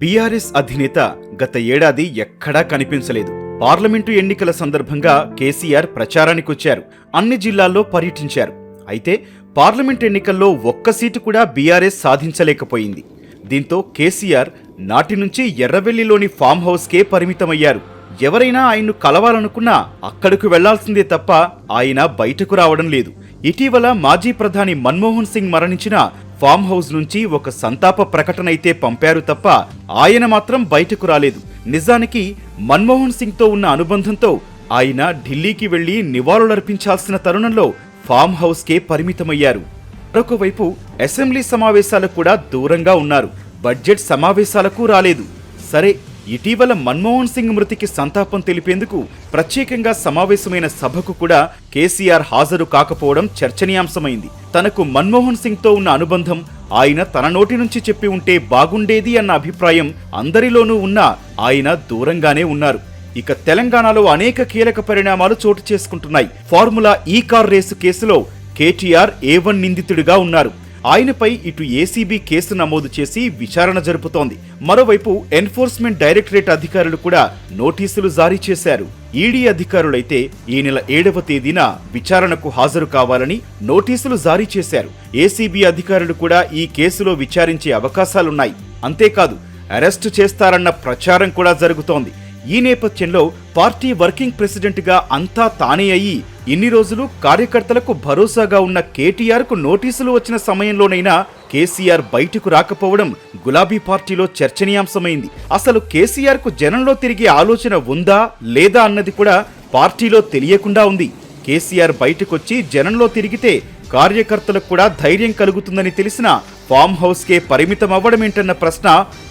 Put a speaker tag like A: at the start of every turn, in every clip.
A: BRS అధినేత గత ఏడాది ఎక్కడా కనిపించలేదు. పార్లమెంటు ఎన్నికల సందర్భంగా కేసీఆర్ ప్రచారానికొచ్చారు. అన్ని జిల్లాల్లో పర్యటించారు. అయితే పార్లమెంట్ ఎన్నికల్లో ఒక్క సీటు కూడా బీఆర్ఎస్ సాధించలేకపోయింది. దీంతో కేసీఆర్ నాటి నుంచి ఎర్రవెల్లిలోని ఫామ్ హౌస్కే పరిమితమయ్యారు. ఎవరైనా ఆయన్ను కలవాలనుకున్నా అక్కడకు వెళ్ళాల్సిందే తప్ప ఆయన బయటకు రావడం లేదు. ఇటీవల మాజీ ప్రధాని మన్మోహన్ సింగ్ మరణించిన ఫామ్ హౌస్ నుంచి ఒక సంతాప ప్రకటన అయితే పంపారు తప్ప ఆయన మాత్రం బయటకు రాలేదు. నిజానికి మన్మోహన్ సింగ్తో ఉన్న అనుబంధంతో ఆయన ఢిల్లీకి వెళ్ళి నివాళులర్పించాల్సిన తరుణంలో ఫామ్ హౌస్కే పరిమితమయ్యారు. మరొకవైపు అసెంబ్లీ సమావేశాలకు కూడా దూరంగా ఉన్నారు. బడ్జెట్ సమావేశాలకు రాలేదు. సరే ఇటీవల మన్మోహన్ సింగ్ మృతికి సంతాపం తెలిపేందుకు ప్రత్యేకంగా సమావేశమైన సభకు కూడా కేసీఆర్ హాజరు కాకపోవడం చర్చనీయాంశమైంది. తనకు మన్మోహన్ సింగ్తో ఉన్న అనుబంధం ఆయన తన నోటి నుంచి చెప్పి ఉంటే బాగుండేది అన్న అభిప్రాయం అందరిలోనూ ఉన్నా ఆయన దూరంగానే ఉన్నారు. ఇక తెలంగాణలో అనేక కీలక పరిణామాలు చోటు చేసుకుంటున్నాయి. ఫార్ములా ఈ కార్ రేసు కేసులో కేటీఆర్ ఏ వన్ నిందితుడిగా ఉన్నారు. ఆయనపై ఇటు ఏసీబీ కేసు నమోదు చేసి విచారణ జరుపుతోంది. మరోవైపు ఎన్ఫోర్స్మెంట్ డైరెక్టరేట్ అధికారులు కూడా నోటీసులు జారీ చేశారు. ఈడీ అధికారులైతే ఈ నెల ఏడవ తేదీన విచారణకు హాజరు కావాలని నోటీసులు జారీ చేశారు. ఏసీబీ అధికారులు కూడా ఈ కేసులో విచారించే అవకాశాలున్నాయి. అంతేకాదు అరెస్టు చేస్తారన్న ప్రచారం కూడా జరుగుతోంది. ఈ నేపథ్యంలో పార్టీ వర్కింగ్ ప్రెసిడెంట్గా అంతా తానే అయ్యి ఇన్ని రోజులు కార్యకర్తలకు భరోసాగా ఉన్న కేటీఆర్కు నోటీసులు వచ్చిన సమయంలోనైనా కేసీఆర్ బయటకు రాకపోవడం గులాబీ పార్టీలో చర్చనీయాంశమైంది. అసలు కేసీఆర్కు జనంలో తిరిగే ఆలోచన ఉందా లేదా అన్నది కూడా పార్టీలో తెలియకుండా ఉంది. కేసీఆర్ బయటకొచ్చి జనంలో తిరిగితే కార్యకర్తలకు కూడా ధైర్యం కలుగుతుందని తెలిసిన ఫామ్ హౌస్కే పరిమితం అవ్వడమేంటన్న ప్రశ్న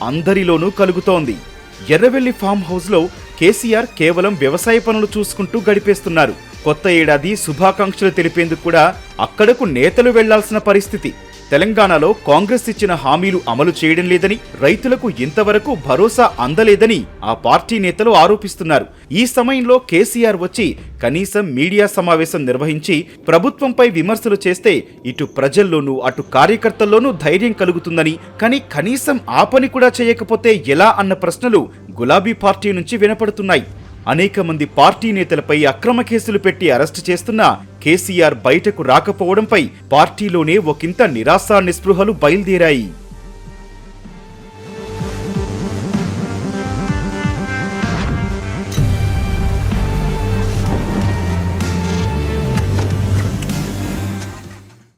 A: అందరిలోనూ కలుగుతోంది. ఎర్రవెల్లి ఫామ్ హౌస్లో కేసీఆర్ కేవలం వ్యవసాయ పనులు చూసుకుంటూ గడిపేస్తున్నారు. కొత్త ఏడాది శుభాకాంక్షలు తెలిపేందుకు కూడా అక్కడకు నేతలు వెళ్ళాల్సిన పరిస్థితి. తెలంగాణలో కాంగ్రెస్ ఇచ్చిన హామీలు అమలు చేయడం లేదని రైతులకు ఇంతవరకు భరోసా అందలేదని ఆ పార్టీ నేతలు ఆరోపిస్తున్నారు. ఈ సమయంలో కేసీఆర్ వచ్చి కనీసం మీడియా సమావేశం నిర్వహించి ప్రభుత్వంపై విమర్శలు చేస్తే ఇటు ప్రజల్లోనూ అటు కార్యకర్తల్లోనూ ధైర్యం కలుగుతుందని కానీ కనీసం ఆ పని కూడా చేయకపోతే ఎలా అన్న ప్రశ్నలు గులాబీ పార్టీ నుంచి వినపడుతున్నాయి. అనేక మంది పార్టీ నేతలపై అక్రమ కేసులు పెట్టి అరెస్టు చేస్తున్నా కేసీఆర్ బయటకు రాకపోవడంపై పార్టీలోనే ఒకంత నిరాశా నిస్పృహలు బయలుదేరాయి.